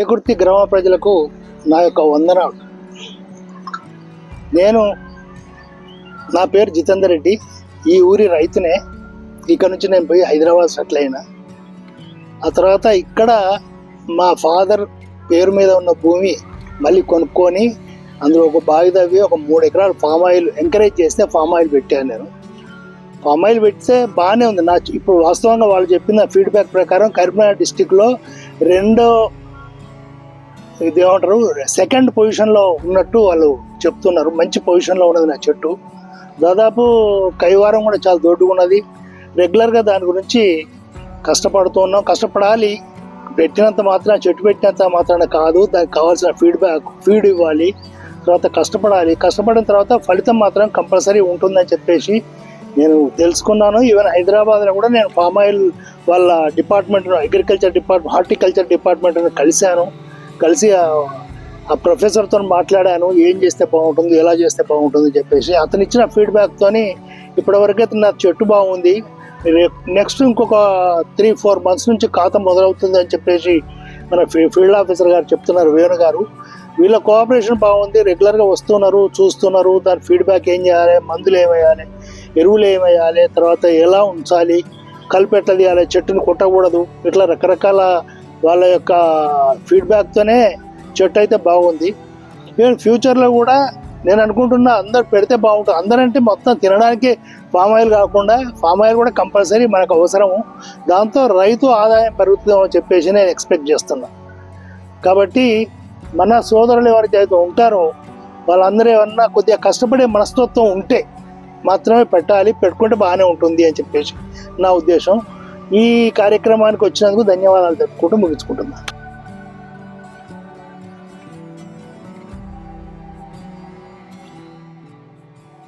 ఏకుర్తి గ్రామ ప్రజలకు నా యొక్క వందనాలు. నేను నా పేరు జితేందర్ రెడ్డి. ఈ ఊరి రైతునే. ఇక్కడ నుంచి నేను పోయి హైదరాబాద్ సెటిల్ అయినా. ఆ తర్వాత ఇక్కడ మా ఫాదర్ పేరు మీద ఉన్న భూమి మళ్ళీ కొనుక్కొని అందులో ఒక బావి తవ్వి ఒక మూడు ఎకరాలు ఫామ్ ఆయిల్ ఎంకరేజ్ చేస్తే ఫామ్ ఆయిల్ పెట్టాను నేను. ఫామ్ ఆయిల్ పెడితే బాగానే ఉంది. నా ఇప్పుడు వాస్తవంగా వాళ్ళు చెప్పిన ఫీడ్బ్యాక్ ప్రకారం కరీంనగర్ డిస్టిక్లో రెండో ఇది ఏమంటారు సెకండ్ పొజిషన్లో ఉన్నట్టు వాళ్ళు చెప్తున్నారు. మంచి పొజిషన్లో ఉన్నది నా చెట్టు. దాదాపు కైవారం కూడా చాలా దొడ్డుగా ఉన్నది. రెగ్యులర్గా దాని గురించి కష్టపడుతూ ఉన్నాం. కష్టపడాలి. పెట్టినంత మాత్రం చెట్టు పెట్టినంత మాత్రాన కాదు. దానికి కావాల్సిన ఫీడ్బ్యాక్ ఫీడ్ ఇవ్వాలి. తర్వాత కష్టపడాలి. కష్టపడిన తర్వాత ఫలితం మాత్రం కంపల్సరీ ఉంటుందని చెప్పేసి నేను తెలుసుకున్నాను. ఈవెన్ హైదరాబాద్లో కూడా నేను ఫామ్ ఆయిల్ వాళ్ళ డిపార్ట్మెంట్ అగ్రికల్చర్ డిపార్ట్మెంట్ హార్టికల్చర్ డిపార్ట్మెంట్ను కలిశాను. కలిసి ఆ- ప్రొఫెసర్తో మాట్లాడాను ఏం చేస్తే బాగుంటుంది ఎలా చేస్తే బాగుంటుంది చెప్పేసి. అతను ఇచ్చిన ఫీడ్బ్యాక్తోని అయితే నా చెట్టు బాగుంది. నెక్స్ట్ ఇంకొక త్రీ ఫోర్ మంత్స్ నుంచి ఖాతా మొదలవుతుంది అని చెప్పేసి మన ఫీ- ఫీల్డ్ ఆఫీసర్ గారు చెప్తున్నారు వేణు గారు. వీళ్ళ కోఆపరేషన్ బాగుంది రెగ్యులర్గా వస్తున్నారు చూస్తున్నారు. దాని ఫీడ్బ్యాక్ ఏం చేయాలి మందులు ఏమేయాలి ఎరువులు ఏమేయాలి తర్వాత ఎలా ఉంచాలి కలిపి ఎట్లా తీయాలి చెట్టుని కొట్టకూడదు ఇట్లా రకరకాల వాళ్ళ యొక్క ఫీడ్బ్యాక్తోనే చెట్టు అయితే బాగుంది. నేను ఫ్యూచర్లో కూడా నేను అనుకుంటున్నా అందరు పెడితే బాగుంటుంది. అందరంటే మొత్తం తినడానికి ఫామ్ ఆయిల్ కాకుండా ఫామ్ ఆయిల్ కూడా కంపల్సరీ మనకు అవసరము. దాంతో రైతు ఆదాయం పెరుగుతుందని చెప్పేసి నేను ఎక్స్పెక్ట్ చేస్తున్నా. కాబట్టి మన సోదరులు ఎవరైతే అయితే ఉంటారో వాళ్ళందరూ ఏమన్నా కొద్దిగా కష్టపడే మనస్తత్వం ఉంటే మాత్రమే పెట్టాలి పెట్టుకుంటే బాగానే ఉంటుంది అని చెప్పేసి నా ఉద్దేశం. ఈ కార్యక్రమానికి వచ్చినందుకు ధన్యవాదాలు తెలుపుకుంటూ ముగించుకుంటున్నాను.